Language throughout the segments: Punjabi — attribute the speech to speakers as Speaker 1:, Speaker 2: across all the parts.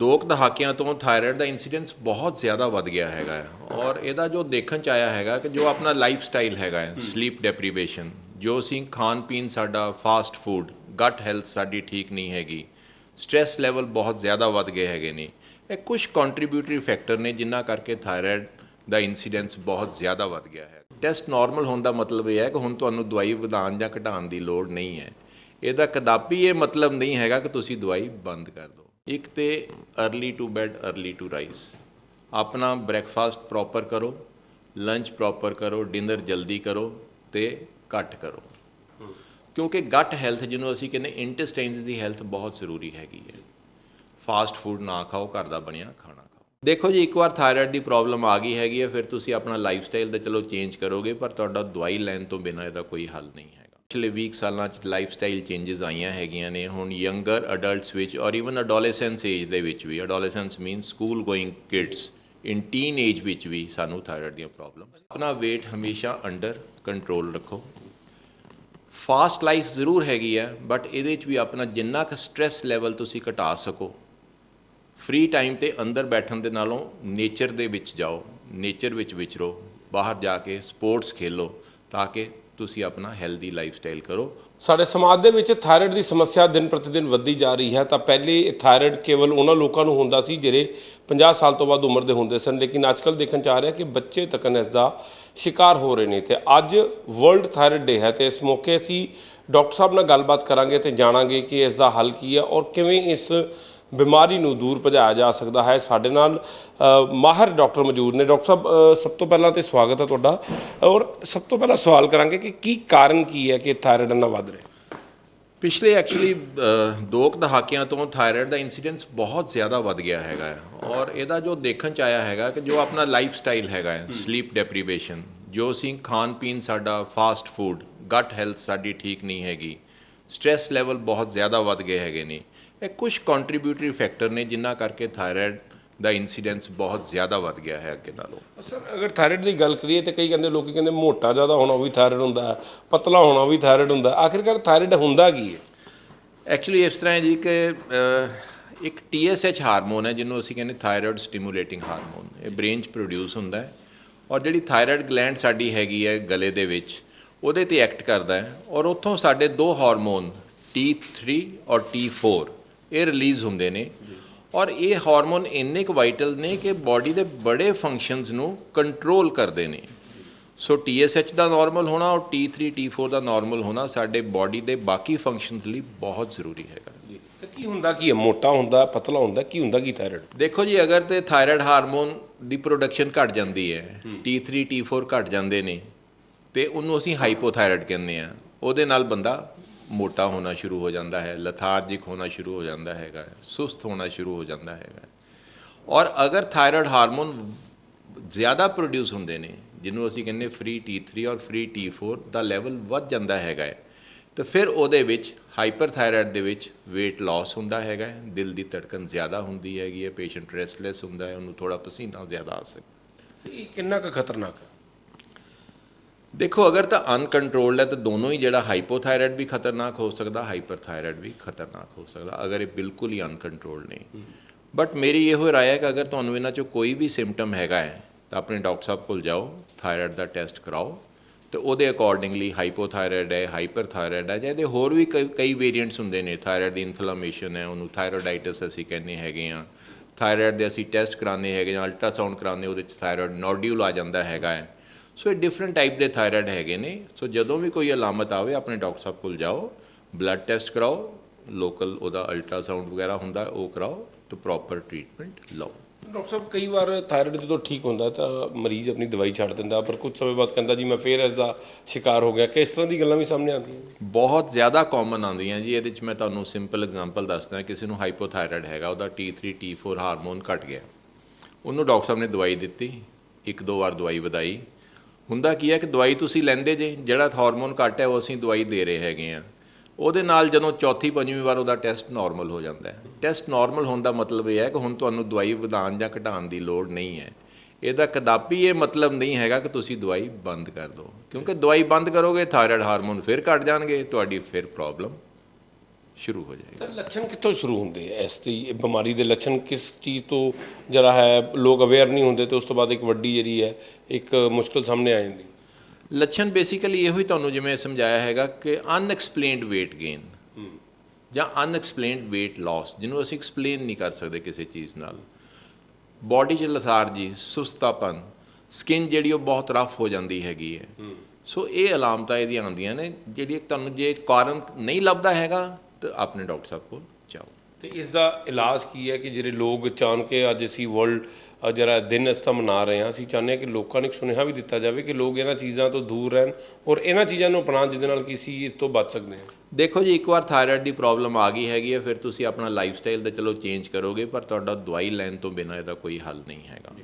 Speaker 1: ਦੋ ਦਹਾਕਿਆਂ ਤੋਂ ਥਾਇਰਾਇਡ ਦਾ ਇਨਸੀਡੈਂਸ ਬਹੁਤ ਜ਼ਿਆਦਾ ਵੱਧ ਗਿਆ ਹੈਗਾ ਔਰ ਇਹਦਾ ਜੋ ਦੇਖਣ ਚ ਆਇਆ ਹੈਗਾ ਕਿ ਜੋ ਆਪਣਾ ਲਾਈਫ ਸਟਾਈਲ ਹੈਗਾ ਹੈ ਸਲੀਪ ਡੈਪਰੀਵੇਸ਼ਨ ਜੋ ਅਸੀਂ ਖਾਣ ਪੀਣ ਸਾਡਾ ਫਾਸਟ ਫੂਡ ਗਟ ਹੈਲਥ ਸਾਡੀ ਠੀਕ ਨਹੀਂ ਹੈਗੀ ਸਟ੍ਰੈਸ ਲੈਵਲ ਬਹੁਤ ਜ਼ਿਆਦਾ ਵੱਧ ਗਏ ਹੈਗੇ ਨੇ ਇਹ ਕੁਝ ਕੰਟਰੀਬਿਊਟਰੀ ਫੈਕਟਰ ਨੇ ਜਿਨ੍ਹਾਂ ਕਰਕੇ ਥਾਇਰਾਇਡ ਦਾ ਇਨਸੀਡੈਂਸ ਬਹੁਤ ਜ਼ਿਆਦਾ ਵੱਧ ਗਿਆ ਹੈ। ਟੈਸਟ ਨਾਰਮਲ ਹੋਣ ਦਾ ਮਤਲਬ ਇਹ ਹੈ ਕਿ ਹੁਣ ਤੁਹਾਨੂੰ ਦਵਾਈ ਵਧਾਉਣ ਜਾਂ ਘਟਾਉਣ ਦੀ ਲੋੜ ਨਹੀਂ ਹੈ। ਇਹਦਾ ਕਦਾਪੀ ਇਹ ਮਤਲਬ ਨਹੀਂ ਹੈਗਾ ਕਿ ਤੁਸੀਂ ਦਵਾਈ ਬੰਦ ਕਰ ਦਿਓ। ਇੱਕ ਤੇ early to bed early to rise ਆਪਣਾ ਬ੍ਰੈਕਫਾਸਟ ਪ੍ਰੋਪਰ ਕਰੋ ਲੰਚ ਪ੍ਰੋਪਰ ਕਰੋ ਡਿਨਰ ਜਲਦੀ ਕਰੋ ਤੇ ਘੱਟ ਕਰੋ। ਕਿਉਂਕਿ ਗਟ ਹੈਲਥ ਜਿਹਨੂੰ ਅਸੀਂ ਕਹਿੰਦੇ ਇੰਟੈਸਟਾਈਨਸ ਦੀ ਹੈਲਥ ਬਹੁਤ ਜ਼ਰੂਰੀ ਹੈਗੀ ਹੈ। ਫਾਸਟ ਫੂਡ ਨਾ ਖਾਓ, ਘਰ ਦਾ ਬਣਿਆ ਖਾਣਾ ਖਾਓ। ਦੇਖੋ ਜੀ, ਇੱਕ ਵਾਰ ਥਾਇਰਾਇਡ ਦੀ ਪ੍ਰੋਬਲਮ ਆ ਗਈ ਹੈਗੀ ਹੈ, ਫਿਰ ਤੁਸੀਂ ਆਪਣਾ ਲਾਈਫ ਸਟਾਈਲ ਦਾ ਚਲੋ ਚੇਂਜ ਕਰੋਗੇ, ਪਰ ਤੁਹਾਡਾ ਦਵਾਈ ਲੈਣ ਤੋਂ ਬਿਨਾਂ ਇਹਦਾ ਕੋਈ ਹੱਲ ਨਹੀਂ ਹੈ। ਪਿਛਲੇ 20 ਸਾਲਾਂ ਚ ਲਾਈਫ ਸਟਾਈਲ ਚੇਂਜਸ ਆਈਆਂ ਹੈਗੀਆਂ ਨੇ। ਹੁਣ ਯੰਗਰ ਅਡਲਟਸ ਵਿੱਚ ਔਰ ਇਵਨ ਅਡੋਲੈਸੈਂਸ ਏਜ ਦੇ ਵਿੱਚ ਵੀ adolescence means school going kids in teen age ਵਿੱਚ ਵੀ ਸਾਨੂੰ ਥਾਇਰਾਇਡ ਦੀਆਂ ਪ੍ਰੋਬਲਮ ਆਪਣਾ weight ਹਮੇਸ਼ਾ ਅੰਡਰ ਕੰਟਰੋਲ ਰੱਖੋ। ਫਾਸਟ ਲਾਈਫ ਜ਼ਰੂਰ ਹੈਗੀ ਹੈ ਬਟ ਇਹਦੇ ਵਿੱਚ ਵੀ ਆਪਣਾ ਜਿੰਨਾ ਕੁ ਸਟ੍ਰੈਸ ਲੈਵਲ ਤੁਸੀਂ ਘਟਾ ਸਕੋ ਫ੍ਰੀ ਟਾਈਮ ਤੇ ਅੰਦਰ ਬੈਠਣ ਦੇ ਨਾਲੋਂ ਨੇਚਰ ਦੇ ਵਿੱਚ ਜਾਓ ਨੇਚਰ ਵਿੱਚ ਵਿਚਰੋ, ਬਾਹਰ ਜਾ ਕੇ ਸਪੋਰਟਸ ਖੇਲੋ, ਤਾਂ ਕਿ ਤੁਸੀਂ ਆਪਣਾ ਹੈਲਦੀ ਲਾਈਫ ਸਟਾਈਲ ਕਰੋ।
Speaker 2: ਸਾਡੇ ਸਮਾਜ ਦੇ ਵਿੱਚ ਥਾਇਰਾਇਡ ਦੀ ਸਮੱਸਿਆ ਦਿਨ ਪ੍ਰਤੀ ਦਿਨ ਵੱਧਦੀ ਜਾ ਰਹੀ ਹੈ। ਤਾਂ ਪਹਿਲੇ ਥਾਇਰਾਇਡ ਕੇਵਲ ਉਹਨਾਂ ਲੋਕਾਂ ਨੂੰ ਹੁੰਦਾ ਸੀ ਜਿਹੜੇ 50 ਸਾਲ ਤੋਂ ਬਾਅਦ ਉਮਰ ਦੇ ਹੁੰਦੇ ਸਨ। ਲੇਕਿਨ ਅੱਜਕੱਲ ਦੇਖਣ ਚ ਆ ਰਿਹਾ ਕਿ ਬੱਚੇ ਤੱਕ ਇਸ ਦਾ ਸ਼ਿਕਾਰ ਹੋ ਰਹੇ ਨੇ। ਤੇ ਅੱਜ ਵਰਲਡ ਥਾਇਰਾਇਡ ਡੇ ਹੈ ਤੇ ਇਸ ਮੌਕੇ ਅਸੀਂ ਡਾਕਟਰ ਸਾਹਿਬ ਨਾਲ ਗੱਲਬਾਤ ਕਰਾਂਗੇ ਤੇ ਜਾਣਾਂਗੇ ਕਿ ਇਸ ਦਾ ਹੱਲ ਕੀ ਹੈ ਔਰ ਕਿਵੇਂ ਇਸ ਬਿਮਾਰੀ ਨੂੰ ਦੂਰ ਭਜਾਇਆ ਜਾ ਸਕਦਾ ਹੈ। ਸਾਡੇ ਨਾਲ ਮਾਹਰ ਡਾਕਟਰ ਮੌਜੂਦ ਨੇ। ਡਾਕਟਰ ਸਾਹਿਬ ਸਭ ਤੋਂ ਪਹਿਲਾਂ ਤੇ ਸਵਾਗਤ ਹੈ ਤੁਹਾਡਾ। ਔਰ ਸਭ ਤੋਂ ਪਹਿਲਾਂ ਸਵਾਲ ਕਰਾਂਗੇ ਕਿ ਕੀ ਕਾਰਨ ਕੀ ਹੈ ਕਿ ਥਾਇਰਾਇਡ ਇੰਨਾ ਵੱਧ ਰਿਹਾ?
Speaker 1: ਪਿਛਲੇ ਐਕਚੁਅਲੀ ਦੋ ਕੁ ਦਹਾਕਿਆਂ ਤੋਂ ਥਾਇਰਾਇਡ ਦਾ ਇਨਸੀਡੈਂਸ ਬਹੁਤ ਜ਼ਿਆਦਾ ਵੱਧ ਗਿਆ ਹੈਗਾ ਔਰ ਇਹਦਾ ਜੋ ਦੇਖਣ ਚ ਆਇਆ ਹੈਗਾ ਕਿ ਜੋ ਆਪਣਾ ਲਾਈਫ ਸਟਾਈਲ ਹੈਗਾ ਹੈ ਸਲੀਪ ਡੈਪਰੀਵੇਸ਼ਨ ਜੋ ਅਸੀਂ ਖਾਣ ਪੀਣ ਸਾਡਾ ਫਾਸਟ ਫੂਡ ਗਟ ਹੈਲਥ ਸਾਡੀ ਠੀਕ ਨਹੀਂ ਹੈਗੀ ਸਟ੍ਰੈਸ ਲੈਵਲ ਬਹੁਤ ਜ਼ਿਆਦਾ ਵੱਧ ਗਏ ਹੈਗੇ ਨੇ। ਇਹ ਕੁਝ ਕੰਟਰੀਬਿਊਟਰੀ ਫੈਕਟਰ ਨੇ ਜਿਨ੍ਹਾਂ ਕਰਕੇ ਥਾਇਰਾਇਡ ਦਾ ਇਨਸੀਡੈਂਸ ਬਹੁਤ ਜ਼ਿਆਦਾ ਵੱਧ ਗਿਆ ਹੈ ਅੱਗੇ ਨਾਲੋਂ।
Speaker 2: ਸਰ ਅਗਰ ਥਾਇਰਾਇਡ ਦੀ ਗੱਲ ਕਰੀਏ ਤੇ ਕਈ ਕਹਿੰਦੇ ਲੋਕੀ ਕਹਿੰਦੇ ਮੋਟਾ ਜ਼ਿਆਦਾ ਹੋਣਾ ਵੀ ਥਾਇਰਾਇਡ ਹੁੰਦਾ ਪਤਲਾ ਹੋਣਾ ਵੀ ਥਾਇਰਾਇਡ ਹੁੰਦਾ। ਆਖਿਰਕਾਰ ਥਾਇਰਾਇਡ ਹੁੰਦਾ ਕੀ ਹੈ?
Speaker 1: ਐਕਚੁਅਲੀ ਇਸ ਤਰ੍ਹਾਂ ਹੈ ਜੀ ਕਿ ਇੱਕ TSH ਹਾਰਮੋਨ ਹੈ ਜਿਹਨੂੰ ਅਸੀਂ ਕਹਿੰਦੇ ਥਾਇਰਾਇਡ ਸਟੀਮੂਲੇਟਿੰਗ ਹਾਰਮੋਨ। ਇਹ ਬ੍ਰੇਨ 'ਚ ਪ੍ਰੋਡਿਊਸ ਹੁੰਦਾ ਹੈ। ਔਰ ਜਿਹੜੀ ਥਾਇਰਾਇਡ ਗਲੈਂਡ ਸਾਡੀ ਹੈਗੀ ਹੈ ਗਲੇ ਦੇ ਵਿੱਚ ਉਹਦੇ ਤੇ ਐਕਟ ਕਰਦਾ ਹੈ ਔਰ ਉੱਥੋਂ ਸਾਡੇ ਦੋ ਹਾਰਮੋਨ T3 ਔਰ T4 ਇਹ ਰਿਲੀਜ਼ ਹੁੰਦੇ ਨੇ। ਔਰ ਇਹ ਹਾਰਮੋਨ ਇੰਨੇ ਕੁ ਵਾਈਟਲ ਨੇ ਕਿ ਬਾਡੀ ਦੇ ਬੜੇ ਫੰਕਸ਼ਨਸ ਨੂੰ ਕੰਟਰੋਲ ਕਰਦੇ ਨੇ। ਸੋ TSH ਦਾ ਨਾਰਮਲ ਹੋਣਾ ਔਰ T3 T4 ਦਾ ਨਾਰਮਲ ਹੋਣਾ ਸਾਡੇ ਬਾਡੀ ਦੇ ਬਾਕੀ ਫੰਕਸ਼ਨਸ ਲਈ ਬਹੁਤ ਜ਼ਰੂਰੀ ਹੈਗਾ।
Speaker 2: ਤੇ ਕੀ ਹੁੰਦਾ ਕੀ ਹੈ ਮੋਟਾ ਹੁੰਦਾ ਪਤਲਾ ਹੁੰਦਾ ਕੀ ਹੁੰਦਾ ਕੀ ਥਾਇਰਾਇਡ
Speaker 1: ਦੇਖੋ ਜੀ ਅਗਰ ਤੇ ਥਾਇਰਾਇਡ ਹਾਰਮੋਨ ਦੀ ਪ੍ਰੋਡਕਸ਼ਨ ਘਟ ਜਾਂਦੀ ਹੈ T3 T4 ਘਟ ਜਾਂਦੇ ਨੇ ਤੇ ਉਹਨੂੰ ਅਸੀਂ ਹਾਈਪੋਥਾਇਰੋਇਡ ਕਹਿੰਦੇ ਆ ਉਹਦੇ ਨਾਲ ਬੰਦਾ ਮੋਟਾ ਹੋਣਾ ਸ਼ੁਰੂ ਹੋ ਜਾਂਦਾ ਹੈ ਲਥਾਰਜਿਕ ਹੋਣਾ ਸ਼ੁਰੂ ਹੋ ਜਾਂਦਾ ਹੈਗਾ ਸੁਸਤ ਹੋਣਾ ਸ਼ੁਰੂ ਹੋ ਜਾਂਦਾ ਹੈਗਾ ਔਰ ਅਗਰ ਥਾਇਰਾਇਡ ਹਾਰਮੋਨ ਜ਼ਿਆਦਾ ਪ੍ਰੋਡਿਊਸ ਹੁੰਦੇ ਨੇ, ਜਿਹਨੂੰ ਅਸੀਂ ਕਹਿੰਦੇ ਫ੍ਰੀ T3 ਔਰ ਫ੍ਰੀ T4 ਦਾ ਲੈਵਲ ਵੱਧ ਜਾਂਦਾ ਹੈਗਾ ਹੈ, ਤੇ ਫਿਰ ਉਹਦੇ ਵਿੱਚ ਹਾਈਪਰਥਾਇਰਾਇਡ ਦੇ ਵਿੱਚ weight loss ਹੁੰਦਾ ਹੈਗਾ ਦਿਲ ਦੀ ਧੜਕਨ ਜ਼ਿਆਦਾ ਹੁੰਦੀ ਹੈਗੀ ਹੈ ਪੇਸ਼ੈਂਟ ਰੈਸਟਲੈਸ ਹੁੰਦਾ ਹੈ, ਉਹਨੂੰ ਥੋੜਾ ਪਸੀਨਾ ਜ਼ਿਆਦਾ ਆ ਸਕਦਾ
Speaker 2: ਇਹ ਕਿੰਨਾ ਕੁ ਖਤਰਨਾਕ ਹੈ?
Speaker 1: ਦੇਖੋ ਅਗਰ ਤਾਂ ਅਨਕੰਟਰੋਲਡ ਹੈ ਤਾਂ ਦੋਨੋਂ ਹੀ ਜਿਹੜਾ ਹਾਈਪੋਥਾਇਰਾਇਡ ਵੀ ਖਤਰਨਾਕ ਹੋ ਸਕਦਾ ਹਾਈਪਰਥਾਇਰਾਇਡ ਵੀ ਖਤਰਨਾਕ ਹੋ ਸਕਦਾ ਅਗਰ ਇਹ ਬਿਲਕੁਲ ਹੀ ਅਨਕੰਟਰੋਲਡ ਨਹੀਂ। ਬਟ ਮੇਰੀ ਇਹੋ ਰਾਏ ਹੈ ਕਿ ਅਗਰ ਤੁਹਾਨੂੰ ਇਹਨਾਂ ਚੋਂ ਕੋਈ ਵੀ ਸਿੰਪਟਮ ਹੈਗਾ ਹੈ ਤਾਂ ਆਪਣੇ ਡਾਕਟਰ ਸਾਹਿਬ ਕੋਲ ਜਾਓ ਥਾਇਰਾਇਡ ਦਾ ਟੈਸਟ ਕਰਾਓ ਤੇ ਉਹਦੇ ਅਕੋਰਡਿੰਗਲੀ ਹਾਈਪੋਥਾਇਰਾਇਡ ਹੈ ਹਾਈਪਰਥਾਇਰਾਇਡ ਹੈ ਜਾਂ ਇਹਦੇ ਹੋਰ ਵੀ ਕਈ ਕਈ ਵੇਰੀਐਂਟਸ ਹੁੰਦੇ ਨੇ ਥਾਇਰਾਇਡ ਦੀ ਇਨਫਲੇਮੇਸ਼ਨ ਹੈ ਉਹਨੂੰ ਥਾਇਰੋਇਡਾਈਟਿਸ ਅਸੀਂ ਕਹਿੰਦੇ ਹੈਗੇ ਆ ਥਾਇਰਾਇਡ ਦੇ ਅਸੀਂ ਟੈਸਟ ਕਰਾਉਂਦੇ ਹੈਗੇ ਜਾਂ ਅਲਟਰਾਸਾਊਂਡ ਕਰਾਉਂਦੇ ਉਹਦੇ ਚ ਥਾਇਰਾਇਡ ਨੋਡਿਊਲ ਆ ਜਾਂਦਾ ਹੈਗਾ ਹੈ। ਸੋ ਇਹ ਡਿਫਰੈਂਟ ਟਾਈਪ ਦੇ ਥਾਇਰਾਇਡ ਹੈਗੇ ਨੇ। ਸੋ ਜਦੋਂ ਵੀ ਕੋਈ ਅਲਾਮਤ ਆਵੇ ਆਪਣੇ ਡਾਕਟਰ ਸਾਹਿਬ ਕੋਲ ਜਾਓ ਬਲੱਡ ਟੈਸਟ ਕਰਾਓ ਲੋਕਲ ਉਹਦਾ ਅਲਟਰਾਸਾਊਂਡ ਵਗੈਰਾ ਹੁੰਦਾ ਉਹ ਕਰਾਓ ਤੇ ਪ੍ਰੋਪਰ ਟ੍ਰੀਟਮੈਂਟ ਲਓ।
Speaker 2: ਡਾਕਟਰ ਸਾਹਿਬ ਕਈ ਵਾਰ ਥਾਇਰਾਇਡ ਜਦੋਂ ਠੀਕ ਹੁੰਦਾ ਤਾਂ ਮਰੀਜ਼ ਆਪਣੀ ਦਵਾਈ ਛੱਡ ਦਿੰਦਾ ਪਰ ਕੁਝ ਸਮੇਂ ਬਾਅਦ ਕਹਿੰਦਾ ਜੀ ਮੈਂ ਫੇਰ ਇਸ ਦਾ ਸ਼ਿਕਾਰ ਹੋ ਗਿਆ। ਕਿ ਇਸ ਤਰ੍ਹਾਂ ਦੀ ਗੱਲਾਂ ਵੀ ਸਾਹਮਣੇ ਆਉਂਦੀਆਂ
Speaker 1: ਬਹੁਤ ਜ਼ਿਆਦਾ ਕਾਮਨ ਆਉਂਦੀਆਂ ਜੀ। ਇਹਦੇ ਚ ਮੈਂ ਤੁਹਾਨੂੰ ਸਿੰਪਲ ਐਗਜ਼ਾਮਪਲ ਦੱਸਦਾ ਕਿਸੇ ਨੂੰ ਹਾਈਪੋਥਾਇਰਾਇਡ ਹੈਗਾ ਉਹਦਾ T3 T4 ਹਾਰਮੋਨ ਘਟ ਗਿਆ। ਉਹਨੂੰ ਡਾਕਟਰ ਸਾਹਿਬ ਨੇ ਦਵਾਈ ਦਿੱਤੀ ਇੱਕ ਦੋ ਵਾਰ ਦਵਾਈ ਵਧਾਈ। ਹੁੰਦਾ ਕੀ ਹੈ ਕਿ ਦਵਾਈ ਤੁਸੀਂ ਲੈਂਦੇ ਜੇ, ਜਿਹੜਾ ਹਾਰਮੋਨ ਘਟ ਹੈ ਉਹ ਅਸੀਂ ਦਵਾਈ ਦੇ ਰਹੇ ਹੈਗੇ ਆ ਉਹਦੇ ਨਾਲ ਜਦੋਂ ਚੌਥੀ, ਪੰਜਵੀਂ ਵਾਰ ਉਹਦਾ ਟੈਸਟ ਨਾਰਮਲ ਹੋ ਜਾਂਦਾ ਹੈ। ਟੈਸਟ ਨਾਰਮਲ ਹੋਣ ਦਾ ਮਤਲਬ ਇਹ ਹੈ ਕਿ ਹੁਣ ਤੁਹਾਨੂੰ ਦਵਾਈ ਵਧਾਉਣ ਜਾਂ ਘਟਾਉਣ ਦੀ ਲੋੜ ਨਹੀਂ ਹੈ। ਇਹਦਾ ਕਦਾਪੀ ਇਹ ਮਤਲਬ ਨਹੀਂ ਹੈਗਾ ਕਿ ਤੁਸੀਂ ਦਵਾਈ ਬੰਦ ਕਰ ਦਿਓ। ਕਿਉਂਕਿ ਦਵਾਈ ਬੰਦ ਕਰੋਗੇ, ਥਾਇਰਾਇਡ ਹਾਰਮੋਨ ਫਿਰ ਘਟ ਜਾਣਗੇ, ਤੁਹਾਡੀ ਫਿਰ ਪ੍ਰੋਬਲਮ ਸ਼ੁਰੂ ਹੋ ਜਾਏਗੀ।
Speaker 2: ਤਾਂ ਲੱਛਣ ਕਿੱਥੋਂ ਸ਼ੁਰੂ ਹੁੰਦੇ ਆ? ਇਸ ਦੀ ਬਿਮਾਰੀ ਦੇ ਲੱਛਣ ਕਿਸ ਚੀਜ਼ ਤੋਂ ਜਿਹੜਾ ਹੈ? ਲੋਕ ਅਵੇਅਰ ਨਹੀਂ ਹੁੰਦੇ ਤੇ ਉਸ ਤੋਂ ਬਾਅਦ ਇੱਕ ਵੱਡੀ ਜਿਹੜੀ ਹੈ ਇੱਕ ਮੁਸ਼ਕਲ ਸਾਹਮਣੇ ਆ ਜਾਂਦੀ।
Speaker 1: ਲੱਛਣ ਬੇਸਿਕਲੀ ਇਹੋ ਹੀ ਤੁਹਾਨੂੰ ਜਿਵੇਂ ਸਮਝਾਇਆ ਹੈਗਾ ਕਿ ਅਨਐਕਸਪਲੇਨਡ weight gain ਜਾਂ ਅਨਐਕਸਪਲੇਨਡ weight loss ਜਿਹਨੂੰ ਅਸੀਂ ਐਕਸਪਲੇਨ ਨਹੀਂ ਕਰ ਸਕਦੇ ਕਿਸੇ ਚੀਜ਼ ਨਾਲ। ਬਾਡੀ 'ਚ ਲਥਾਰਜੀ ਸੁਸਤਾਪਨ ਸਕਿਨ ਜਿਹੜੀ ਉਹ ਬਹੁਤ ਰਫ ਹੋ ਜਾਂਦੀ ਹੈਗੀ ਹੈ। ਸੋ ਇਹ ਅਲਾਮਤਾਂ ਇਹਦੀਆਂ ਆਉਂਦੀਆਂ ਨੇ ਜਿਹੜੀ ਤੁਹਾਨੂੰ ਜੇ ਕਾਰਨ ਨਹੀਂ ਲੱਭਦਾ ਹੈਗਾ ਆਪਣੇ ਡਾਕਟਰ ਸਾਹਿਬ ਕੋਲ ਜਾਓ।
Speaker 2: ਤੇ ਇਸ ਦਾ ਇਲਾਜ ਕੀ ਹੈ ਕਿ ਜਿਹੜੇ ਲੋਕ ਚਾਹਣ ਕੇ ਅੱਜ ਅਸੀਂ ਵਰਲਡ ਜਿਹੜਾ ਦਿਨ ਇਸ ਦਾ ਮਨਾ ਰਹੇ ਹਾਂ ਅਸੀਂ ਚਾਹੁੰਦੇ ਹਾਂ ਕਿ ਲੋਕਾਂ ਨੂੰ ਸੁਨੇਹਾ ਵੀ ਦਿੱਤਾ ਜਾਵੇ ਕਿ ਲੋਕ ਇਹਨਾਂ ਚੀਜ਼ਾਂ ਤੋਂ ਦੂਰ ਰਹਿਣ ਔਰ ਇਹਨਾਂ ਚੀਜ਼ਾਂ ਨੂੰ ਅਪਣਾਉਣ ਜਿਹਦੇ ਨਾਲ ਕਿ ਅਸੀਂ ਇਸ ਤੋਂ ਬਚ ਸਕਦੇ ਹਾਂ।
Speaker 1: ਦੇਖੋ ਜੀ ਇੱਕ ਵਾਰ ਥਾਇਰਾਇਡ ਦੀ ਪ੍ਰੋਬਲਮ ਆ ਗਈ ਹੈਗੀ ਹੈ ਫਿਰ ਤੁਸੀਂ ਆਪਣਾ ਲਾਈਫ ਸਟਾਈਲ ਤਾਂ ਚਲੋ ਚੇਂਜ ਕਰੋਗੇ ਪਰ ਤੁਹਾਡਾ ਦਵਾਈ ਲੈਣ ਤੋਂ ਬਿਨਾਂ ਇਹਦਾ ਕੋਈ ਹੱਲ ਨਹੀਂ ਹੈਗਾ।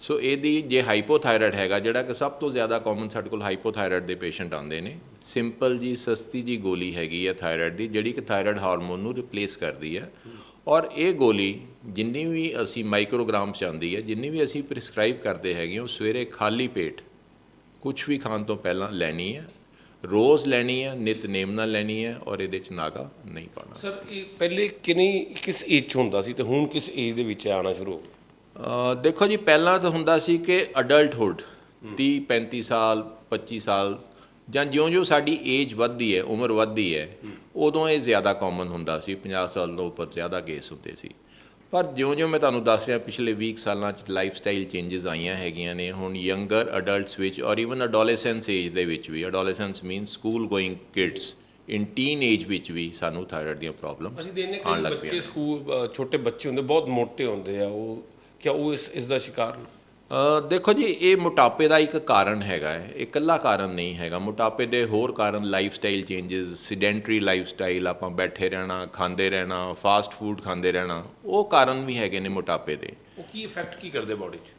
Speaker 1: ਸੋ ਇਹਦੀ ਜੇ ਹਾਈਪੋਥਾਇਰਾਇਡ ਹੈਗਾ ਜਿਹੜਾ ਕਿ ਸਭ ਤੋਂ ਜ਼ਿਆਦਾ ਕਾਮਨ ਸਾਡੇ ਕੋਲ ਹਾਈਪੋਥਾਇਰਾਇਡ ਦੇ ਪੇਸ਼ੈਂਟ ਆਉਂਦੇ ਨੇ ਸਿੰਪਲ ਜੀ ਸਸਤੀ ਜੀ ਗੋਲੀ ਹੈਗੀ ਹੈ ਥਾਇਰਾਇਡ ਦੀ ਜਿਹੜੀ ਕਿ ਥਾਇਰਾਇਡ ਹਾਰਮੋਨ ਨੂੰ ਰਿਪਲੇਸ ਕਰਦੀ ਹੈ ਔਰ ਇਹ ਗੋਲੀ ਜਿੰਨੀ ਵੀ ਅਸੀਂ ਮਾਈਕਰੋਗ੍ਰਾਮ ਚ ਆਉਂਦੀ ਹੈ ਜਿੰਨੀ ਵੀ ਅਸੀਂ ਪ੍ਰਿਸਕ੍ਰਾਈਬ ਕਰਦੇ ਹੈਗੇ ਉਹ ਸਵੇਰੇ ਖਾਲੀ ਪੇਟ ਕੁਝ ਵੀ ਖਾਣ ਤੋਂ ਪਹਿਲਾਂ ਲੈਣੀ ਹੈ ਰੋਜ਼ ਲੈਣੀ ਹੈ ਨਿਤਨੇਮ ਨਾਲ ਲੈਣੀ ਹੈ ਔਰ ਇਹਦੇ ਚ ਨਾਗਾ ਨਹੀਂ ਪਾਣਾ
Speaker 2: ਸਰ ਇਹ ਪਹਿਲੇ ਕਿੰਨੀ ਕਿਸ ਏਜ 'ਚ ਹੁੰਦਾ ਸੀ ਤੇ ਹੁਣ ਕਿਸ ਏਜ ਦੇ ਵਿੱਚ ਆਉਣਾ ਸ਼ੁਰੂ ਹੋ ਗਿਆ?
Speaker 1: ਦੇਖੋ ਜੀ ਪਹਿਲਾਂ ਤਾਂ ਹੁੰਦਾ ਸੀ ਕਿ ਅਡਲਟਹੁੱਡ 30 35 ਸਾਲ 25 ਸਾਲ ਜਾਂ ਜਿਉਂ-ਜਿਉਂ ਸਾਡੀ ਏਜ ਵੱਧਦੀ ਹੈ ਉਮਰ ਵੱਧਦੀ ਹੈ ਉਦੋਂ ਇਹ ਜ਼ਿਆਦਾ ਕਾਮਨ ਹੁੰਦਾ ਸੀ 50 ਸਾਲ ਤੋਂ ਉੱਪਰ ਜ਼ਿਆਦਾ ਕੇਸ ਹੁੰਦੇ ਸੀ। ਪਰ ਜਿਉਂ-ਜਿਉਂ ਮੈਂ ਤੁਹਾਨੂੰ ਦੱਸ ਰਿਹਾ ਪਿਛਲੇ 20 ਸਾਲਾਂ ਚ ਲਾਈਫ ਸਟਾਈਲ ਚੇਂਜਸ ਆਈਆਂ ਹੈਗੀਆਂ ਨੇ ਹੁਣ ਯੰਗਰ ਅਡਲਟਸ ਵਿੱਚ ਔਰ ਇਵਨ ਅਡੋਲੈਸੈਂਸ ਏਜ ਦੇ ਵਿੱਚ ਵੀ adolescence mean school going kids in teen age ਵਿੱਚ ਵੀ ਸਾਨੂੰ ਥਾਇਰਾਇਡ ਦੀਆਂ ਪ੍ਰੋਬਲਮ
Speaker 2: ਅਸੀਂ ਦੇਖਨੇ ਕਿ ਬੱਚੇ ਸਕੂਲ ਛੋਟੇ ਬੱਚੇ ਹੁੰਦੇ ਬਹੁਤ ਮੋਟੇ ਹੁੰਦੇ ਆ ਉਹ ਕਿਆ ਉਹ ਇਸ ਇਸ ਦਾ ਸ਼ਿਕਾਰ
Speaker 1: ਦੇਖੋ ਜੀ ਇਹ ਮੋਟਾਪੇ ਦਾ ਇੱਕ ਕਾਰਨ ਹੈਗਾ ਹੈ। ਇਹ ਇਕੱਲਾ ਕਾਰਨ ਨਹੀਂ ਹੈਗਾ। ਮੋਟਾਪੇ ਦੇ ਹੋਰ ਕਾਰਨ life style changes sedentary life style ਆਪਾਂ ਬੈਠੇ ਰਹਿਣਾ ਖਾਂਦੇ ਰਹਿਣਾ ਫਾਸਟ ਫੂਡ ਖਾਂਦੇ ਰਹਿਣਾ ਉਹ ਕਾਰਨ ਵੀ ਹੈਗੇ ਨੇ ਮੋਟਾਪੇ ਦੇ।
Speaker 2: ਉਹ ਕੀ ਇਫੈਕਟ ਕੀ ਕਰਦੇ ਬਾਡੀ 'ਚ?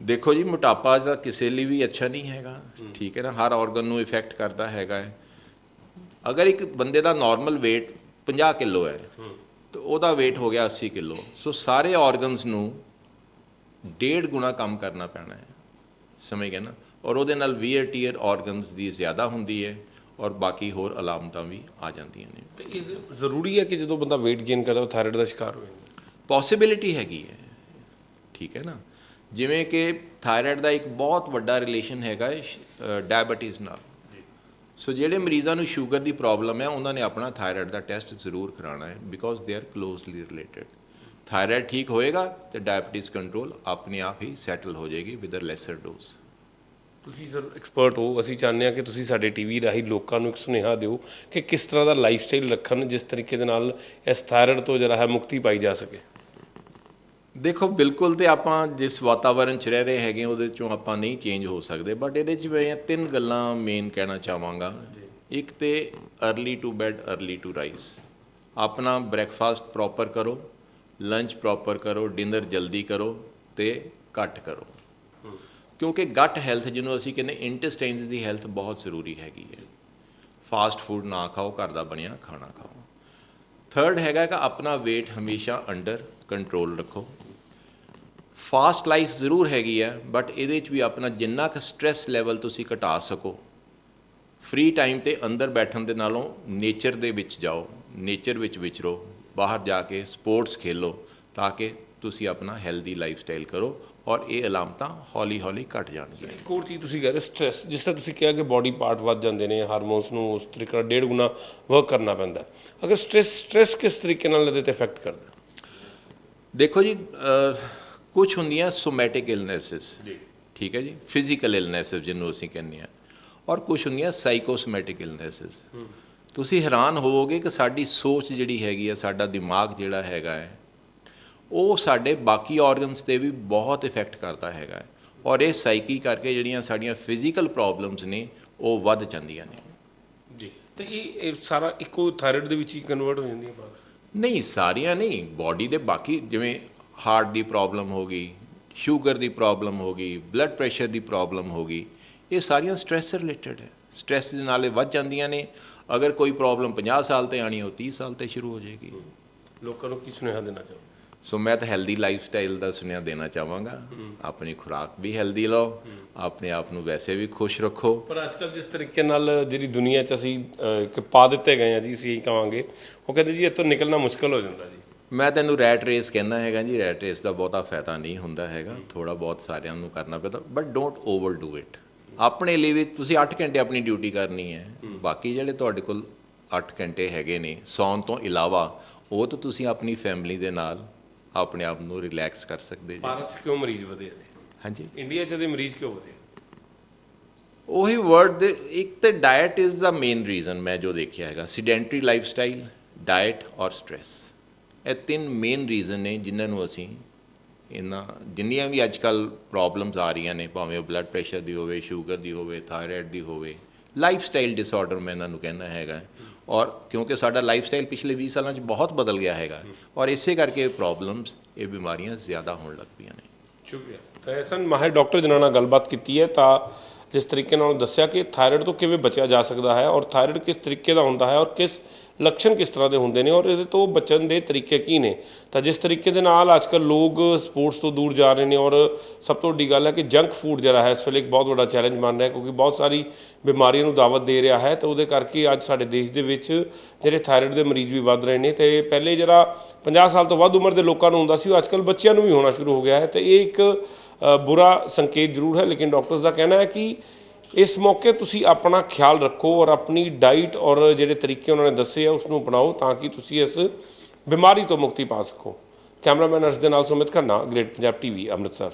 Speaker 1: ਦੇਖੋ ਜੀ ਮੋਟਾਪਾ ਦਾ ਕਿਸੇ ਲਈ ਵੀ ਅੱਛਾ ਨਹੀਂ ਹੈਗਾ। ਠੀਕ ਹੈ ਨਾ? ਹਰ ਆਰਗਨ ਨੂੰ ਇਫੈਕਟ ਕਰਦਾ ਹੈਗਾ ਹੈ। ਅਗਰ ਇੱਕ ਬੰਦੇ ਦਾ ਨਾਰਮਲ weight 50 ਕਿਲੋ ਹੈ ਤਾਂ ਉਹਦਾ weight ਹੋ ਗਿਆ 80 ਕਿਲੋ। ਸੋ ਸਾਰੇ ਆਰਗਨਸ ਨੂੰ ਡੇਢ ਗੁਣਾ ਕੰਮ ਕਰਨਾ ਪੈਣਾ ਹੈ। ਸਮਝ ਗਏ ਨਾ? ਔਰ ਉਹਦੇ ਨਾਲ ਵੀਅਰ ਟੀਅਰ ਆਰਗਨਸ ਦੀ ਜ਼ਿਆਦਾ ਹੁੰਦੀ ਹੈ ਔਰ ਬਾਕੀ ਹੋਰ ਅਲਾਮਤਾਂ ਵੀ ਆ ਜਾਂਦੀਆਂ ਨੇ।
Speaker 2: ਤੇ ਇਹ ਜ਼ਰੂਰੀ ਹੈ ਕਿ ਜਦੋਂ ਬੰਦਾ weight gain ਕਰਦਾ ਉਹ ਥਾਇਰਾਇਡ ਦਾ ਸ਼ਿਕਾਰ ਹੋ ਜਾਂਦਾ?
Speaker 1: ਪੋਸਿਬਿਲਿਟੀ ਹੈਗੀ ਹੈ। ਠੀਕ ਹੈ ਨਾ? ਜਿਵੇਂ ਕਿ ਥਾਇਰਾਇਡ ਦਾ ਇੱਕ ਬਹੁਤ ਵੱਡਾ ਰਿਲੇਸ਼ਨ ਹੈਗਾ ਡਾਇਬੀਟੀਜ਼ ਨਾਲ। ਸੋ ਜਿਹੜੇ ਮਰੀਜ਼ਾਂ ਨੂੰ ਸ਼ੂਗਰ ਦੀ ਪ੍ਰੋਬਲਮ ਹੈ ਉਹਨਾਂ ਨੇ ਆਪਣਾ ਥਾਇਰਾਇਡ ਦਾ ਟੈਸਟ ਜ਼ਰੂਰ ਕਰਾਉਣਾ ਹੈ because they are closely related thyroid ਠੀਕ ਹੋਏਗਾ ਤੇ ਡਾਇਬੀਟਿਸ ਕੰਟਰੋਲ ਆਪਣੇ ਆਪ ਹੀ ਸੈਟਲ ਹੋ ਜਾਏਗੀ ਵਿਦ ਅ ਲੈਸਰ ਡੋਜ਼
Speaker 2: ਤੁਸੀਂ ਸਰ ਐਕਸਪਰਟ ਹੋ ਅਸੀਂ ਚਾਹੁੰਦੇ ਹਾਂ ਕਿ ਤੁਸੀਂ ਸਾਡੇ ਟੀਵੀ ਰਾਹੀਂ ਲੋਕਾਂ ਨੂੰ ਇੱਕ ਸੁਨੇਹਾ ਦਿਓ ਕਿ ਕਿਸ ਤਰ੍ਹਾਂ ਦਾ ਲਾਈਫ ਸਟਾਈਲ ਰੱਖਣ ਜਿਸ ਤਰੀਕੇ ਦੇ ਨਾਲ ਇਸ ਥਾਇਰਾਇਡ ਤੋਂ ਜਰਾ ਹੈ ਮੁਕਤੀ ਪਾਈ ਜਾ ਸਕੇ।
Speaker 1: ਦੇਖੋ ਬਿਲਕੁਲ ਤੇ ਆਪਾਂ ਜਿਸ ਵਾਤਾਵਰਣ 'ਚ ਰਹਿ ਰਹੇ ਹੈਗੇ ਉਹਦੇ 'ਚੋਂ ਆਪਾਂ ਨਹੀਂ ਚੇਂਜ ਹੋ ਸਕਦੇ ਬਟ ਇਹਦੇ 'ਚ ਮੈਂ ਤਿੰਨ ਗੱਲਾਂ ਮੇਨ ਕਹਿਣਾ ਚਾਹਾਂਗਾ। ਇੱਕ ਤੇ early to bed early to rise ਆਪਣਾ ਬ੍ਰੈਕਫਾਸਟ ਪ੍ਰੋਪਰ ਕਰੋ। ਲੰਚ ਪ੍ਰੋਪਰ ਕਰੋ ਡਿਨਰ ਜਲਦੀ ਕਰੋ ਤੇ ਘੱਟ ਕਰੋ। ਕਿਉਂਕਿ ਗਟ ਹੈਲਥ ਜਿਹਨੂੰ ਅਸੀਂ ਕਹਿੰਦੇ ਇੰਟੈਸਟਾਈਨਸ ਦੀ ਹੈਲਥ ਬਹੁਤ ਜ਼ਰੂਰੀ ਹੈਗੀ ਹੈ। ਫਾਸਟ ਫੂਡ ਨਾ ਖਾਓ, ਘਰ ਦਾ ਬਣਿਆ ਖਾਣਾ ਖਾਓ। ਥਰਡ ਹੈਗਾ ਕਿ ਆਪਣਾ weight ਹਮੇਸ਼ਾ ਅੰਡਰ ਕੰਟਰੋਲ ਰੱਖੋ। ਫਾਸਟ ਲਾਈਫ ਜ਼ਰੂਰ ਹੈਗੀ ਹੈ ਬਟ ਇਹਦੇ ਵਿੱਚ ਵੀ ਆਪਣਾ ਜਿੰਨਾ ਕੁ ਸਟ੍ਰੈਸ ਲੈਵਲ ਤੁਸੀਂ ਘਟਾ ਸਕੋ ਫ੍ਰੀ ਟਾਈਮ ਤੇ ਅੰਦਰ ਬੈਠਣ ਦੇ ਨਾਲੋਂ ਨੇਚਰ ਦੇ ਵਿੱਚ ਜਾਓ ਨੇਚਰ ਵਿੱਚ ਵਿਚਰੋ। ਬਾਹਰ ਜਾ ਕੇ ਸਪੋਰਟਸ ਖੇਲੋ ਤਾਂ ਕਿ ਤੁਸੀਂ ਆਪਣਾ ਹੈਲਦੀ ਲਾਈਫ ਸਟਾਈਲ ਕਰੋ ਔਰ ਇਹ ਅਲਾਮਤਾਂ ਹੌਲੀ ਹੌਲੀ ਘਟ ਜਾਣਗੀਆਂ
Speaker 2: ਇੱਕ ਹੋਰ ਚੀਜ਼ ਤੁਸੀਂ ਕਹਿ ਰਹੇ ਸਟ੍ਰੈਸ ਜਿਸ ਤਰ੍ਹਾਂ ਤੁਸੀਂ ਕਿਹਾ ਕਿ ਬਾਡੀ ਪਾਰਟ ਵੱਧ ਜਾਂਦੇ ਨੇ ਹਾਰਮੋਨਸ ਨੂੰ ਉਸ ਤਰੀਕੇ ਨਾਲ ਡੇਢ ਗੁਣਾ ਵਰਕ ਕਰਨਾ ਪੈਂਦਾ। ਅਗਰ ਸਟ੍ਰੈਸ ਸਟ੍ਰੈਸ ਕਿਸ ਤਰੀਕੇ ਨਾਲ ਇਹਦੇ ਤੇ ਇਫੈਕਟ ਕਰਦਾ?
Speaker 1: ਦੇਖੋ ਜੀ ਕੁਝ ਹੁੰਦੀਆਂ ਸੋਮੈਟਿਕ ਇਲਨੈਸਸ
Speaker 2: ਜੀ
Speaker 1: ਠੀਕ ਹੈ ਜੀ ਫਿਜ਼ੀਕਲ ਇਲਨੈਸਸ ਜਿਹਨੂੰ ਅਸੀਂ ਕਹਿੰਦੇ ਆ ਔਰ ਕੁਝ ਹੁੰਦੀਆਂ ਸਾਈਕੋਸੋਮੈਟਿਕ ਇਲਨੈਸਸ ਤੁਸੀਂ ਹੈਰਾਨ ਹੋਵੋਗੇ ਕਿ ਸਾਡੀ ਸੋਚ ਜਿਹੜੀ ਹੈਗੀ ਆ ਸਾਡਾ ਦਿਮਾਗ ਜਿਹੜਾ ਹੈਗਾ ਹੈ ਉਹ ਸਾਡੇ ਬਾਕੀ ਆਰਗਨਸ ਤੇ ਵੀ ਬਹੁਤ ਇਫੈਕਟ ਕਰਦਾ ਹੈਗਾ ਹੈ। ਔਰ ਇਹ ਸਾਈਕੀ ਕਰਕੇ ਜਿਹੜੀਆਂ ਸਾਡੀਆਂ ਫਿਜ਼ੀਕਲ ਪ੍ਰੋਬਲਮਸ ਨੇ ਉਹ ਵੱਧ ਜਾਂਦੀਆਂ ਨੇ।
Speaker 2: ਜੀ। ਤੇ ਇਹ ਸਾਰਾ ਇੱਕੋ ਥਾਇਰਾਇਡ ਦੇ ਵਿੱਚ ਹੀ ਕਨਵਰਟ ਹੋ ਜਾਂਦੀ ਹੈ ਬਾਤ
Speaker 1: ਨਹੀਂ ਸਾਰੀਆਂ ਨਹੀਂ ਬਾਡੀ ਦੇ ਬਾਕੀ ਜਿਵੇਂ ਹਾਰਟ ਦੀ ਪ੍ਰੋਬਲਮ ਹੋ ਗਈ ਸ਼ੂਗਰ ਦੀ ਪ੍ਰੋਬਲਮ ਹੋ ਗਈ ਬਲੱਡ ਪ੍ਰੈਸ਼ਰ ਦੀ ਪ੍ਰੋਬਲਮ ਹੋ ਗਈ ਇਹ ਸਾਰੀਆਂ ਸਟ੍ਰੈਸ ਰਿਲੇਟਡ ਹੈ। ਸਟ੍ਰੈਸ ਦੇ ਨਾਲ ਇਹ ਵੱਧ ਜਾਂਦੀਆਂ ਨੇ ਅਗਰ ਕੋਈ ਪ੍ਰੋਬਲਮ 50 ਸਾਲ ਤੇ ਆਣੀ ਉਹ 30 ਸਾਲ ਤੇ ਸ਼ੁਰੂ ਹੋ ਜਾਏਗੀ।
Speaker 2: ਲੋਕਾਂ ਨੂੰ ਕੀ ਸੁਨੇਹਾ ਦੇਣਾ ਚਾਹੋ
Speaker 1: ਸੋ ਮੈਂ ਤਾਂ ਹੈਲਦੀ ਲਾਈਫ ਸਟਾਈਲ ਦਾ ਸੁਨੇਹਾ ਦੇਣਾ ਚਾਹਾਂਗਾ। ਆਪਣੀ ਖੁਰਾਕ ਵੀ ਹੈਲਦੀ ਲਓ ਆਪਣੇ ਆਪ ਨੂੰ ਵੈਸੇ ਵੀ ਖੁਸ਼ ਰੱਖੋ।
Speaker 2: ਪਰ ਅੱਜ ਕੱਲ ਜਿਸ ਤਰੀਕੇ ਨਾਲ ਜਿਹੜੀ ਦੁਨੀਆ 'ਚ ਅਸੀਂ ਅਹ, ਇੱਕ ਪਾ ਦਿੱਤੇ ਗਏ ਆ ਜੀ ਅਸੀਂ ਇਹੀ ਕਵਾਂਗੇ ਉਹ ਕਹਿੰਦੇ ਜੀ ਇੱਥੋਂ ਨਿਕਲਣਾ ਮੁਸ਼ਕਲ ਹੋ ਜਾਂਦਾ ਜੀ।
Speaker 1: ਮੈਂ ਤੈਨੂੰ ਰੈਟ ਰੇਸ ਕਹਿੰਦਾ ਹੈਗਾ ਜੀ ਰੈਟ ਰੇਸ ਦਾ ਬਹੁਤਾ ਫਾਇਦਾ ਨਹੀਂ ਹੁੰਦਾ ਹੈਗਾ। ਥੋੜਾ ਬਹੁਤ ਸਾਰਿਆਂ ਨੂੰ ਕਰਨਾ ਪੈਂਦਾ ਬਟ ਡੋਂਟ ਓਵਰਡੂ ਇਟ ਆਪਣੇ ਲਈ ਵੀ ਤੁਸੀਂ 8 ਘੰਟੇ ਆਪਣੀ ਡਿਊਟੀ ਕਰਨੀ ਹੈ। ਬਾਕੀ ਜਿਹੜੇ ਤੁਹਾਡੇ ਕੋਲ 8 ਘੰਟੇ ਹੈਗੇ ਨੇ ਸੌਣ ਤੋਂ ਇਲਾਵਾ ਉਹ ਤਾਂ ਤੁਸੀਂ ਆਪਣੀ ਫੈਮਿਲੀ ਦੇ ਨਾਲ ਆਪਣੇ ਆਪ ਨੂੰ ਰਿਲੈਕਸ ਕਰ ਸਕਦੇ ਜੀ।
Speaker 2: ਭਾਰਤ 'ਚ ਕਿਉਂ ਮਰੀਜ਼ ਵਧੇ ਨੇ?
Speaker 1: ਹਾਂਜੀ।
Speaker 2: ਇੰਡੀਆ 'ਚ ਦੇ ਮਰੀਜ਼ ਕਿਉਂ ਵਧੇ?
Speaker 1: ਉਹੀ ਵਰਡ ਦੇ ਇੱਕ ਤੇ diet is the main reason ਮੈਂ ਜੋ ਦੇਖਿਆ ਹੈਗਾ। ਸੀਡੈਂਟਰੀ ਲਾਈਫ ਸਟਾਈਲ ਡਾਈਟ ਔਰ ਸਟ੍ਰੈਸ ਇਹ ਤਿੰਨ ਮੇਨ ਰੀਜ਼ਨ ਨੇ ਜਿਨ੍ਹਾਂ ਨੂੰ ਅਸੀਂ ਇਹਨਾਂ ਜਿੰਨੀਆਂ ਵੀ ਅੱਜ ਕੱਲ ਪ੍ਰੋਬਲਮਸ ਆ ਰਹੀਆਂ ਨੇ, ਭਾਵੇਂ ਉਹ ਬਲੱਡ ਪ੍ਰੈਸ਼ਰ ਦੀ ਹੋਵੇ ਸ਼ੂਗਰ ਦੀ ਹੋਵੇ ਥਾਇਰਾਇਡ ਦੀ ਹੋਵੇ ਲਾਈਫ ਸਟਾਈਲ ਡਿਸਆਰਡਰ ਮੈਂ ਇਹਨਾਂ ਨੂੰ ਕਹਿੰਦਾ ਹੈਗਾ। ਔਰ ਕਿਉਂਕਿ ਸਾਡਾ ਲਾਈਫ ਸਟਾਈਲ ਪਿਛਲੇ 20 ਸਾਲਾਂ 'ਚ ਬਹੁਤ ਬਦਲ ਗਿਆ ਹੈਗਾ, ਔਰ ਇਸੇ ਕਰਕੇ ਪ੍ਰੋਬਲਮਸ ਇਹ ਬਿਮਾਰੀਆਂ ਜ਼ਿਆਦਾ ਹੋਣ ਲੱਗ ਪਈਆਂ ਨੇ।
Speaker 2: ਸ਼ੁਕਰੀਆ। ਤਾਂ ਇਹ ਮਾਹਿਰ ਡਾਕਟਰ ਜਿਨ੍ਹਾਂ ਨਾਲ ਗੱਲਬਾਤ ਕੀਤੀ ਹੈ, ਤਾਂ ਜਿਸ ਤਰੀਕੇ ਨਾਲ ਦੱਸਿਆ ਕਿ ਥਾਇਰਾਇਡ ਤੋਂ ਕਿਵੇਂ ਬਚਿਆ ਜਾ ਸਕਦਾ ਹੈ ਔਰ ਥਾਇਰਾਇਡ ਕਿਸ ਤਰੀਕੇ ਦਾ ਹੁੰਦਾ ਹੈ ਔਰ ਕਿਸ ਲੱਛਣ ਕਿਸ ਤਰ੍ਹਾਂ ਦੇ ਹੁੰਦੇ ਨੇ ਔਰ ਇਹਦੇ ਤੋਂ ਬਚਣ ਦੇ ਤਰੀਕੇ ਕੀ ਨੇ। ਤਾਂ ਜਿਸ ਤਰੀਕੇ ਦੇ ਨਾਲ ਅੱਜਕੱਲ ਲੋਕ ਸਪੋਰਟਸ ਤੋਂ ਦੂਰ ਜਾ ਰਹੇ ਨੇ ਔਰ ਸਭ ਤੋਂ ਵੱਡੀ ਗੱਲ ਹੈ ਕਿ ਜੰਕ ਫੂਡ ਜਿਹੜਾ ਹੈ ਇਸ ਵੇਲੇ ਇੱਕ ਬਹੁਤ ਵੱਡਾ ਚੈਲੰਜ ਬਣ ਰਿਹਾ ਕਿਉਂਕਿ ਬਹੁਤ ਸਾਰੀ ਬਿਮਾਰੀਆਂ ਨੂੰ ਦਾਵਤ ਦੇ ਰਿਹਾ ਹੈ ਤੇ ਉਹਦੇ ਕਰਕੇ ਅੱਜ ਸਾਡੇ ਦੇਸ਼ ਦੇ ਵਿੱਚ ਜਿਹੜੇ ਥਾਇਰਾਇਡ ਦੇ ਮਰੀਜ਼ ਵੀ ਵੱਧ ਰਹੇ ਨੇ ਤੇ ਪਹਿਲੇ ਜਿਹੜਾ 50 ਸਾਲ ਤੋਂ ਵੱਧ ਉਮਰ ਦੇ ਲੋਕਾਂ ਨੂੰ ਹੁੰਦਾ ਸੀ ਉਹ ਅੱਜਕੱਲ ਬੱਚਿਆਂ ਨੂੰ ਵੀ ਹੋਣਾ ਸ਼ੁਰੂ ਹੋ ਗਿਆ ਹੈ ਤੇ ਇਹ ਇੱਕ ਬੁਰਾ ਸੰਕੇਤ ਜ਼ਰੂਰ ਹੈ, ਲੇਕਿਨ ਡਾਕਟਰਸ ਦਾ ਕਹਿਣਾ ਹੈ ਕਿ ਇਸ ਮੌਕੇ ਤੁਸੀਂ ਆਪਣਾ ਖਿਆਲ ਰੱਖੋ ਔਰ ਆਪਣੀ ਡਾਈਟ ਔਰ ਜਿਹੜੇ ਤਰੀਕੇ ਉਹਨਾਂ ਨੇ ਦੱਸੇ ਆ ਉਸ ਨੂੰ ਅਪਣਾਓ ਤਾਂ ਕਿ ਤੁਸੀਂ ਇਸ ਬਿਮਾਰੀ ਤੋਂ ਮੁਕਤੀ ਪਾ ਸਕੋ। ਕੈਮਰਾਮੈਨ ਅਰਸ਼ ਦੇ ਨਾਲ ਸੁਮਿਤ ਖੰਨਾ ਗ੍ਰੇਟ ਪੰਜਾਬ ਟੀਵੀ ਅੰਮ੍ਰਿਤਸਰ।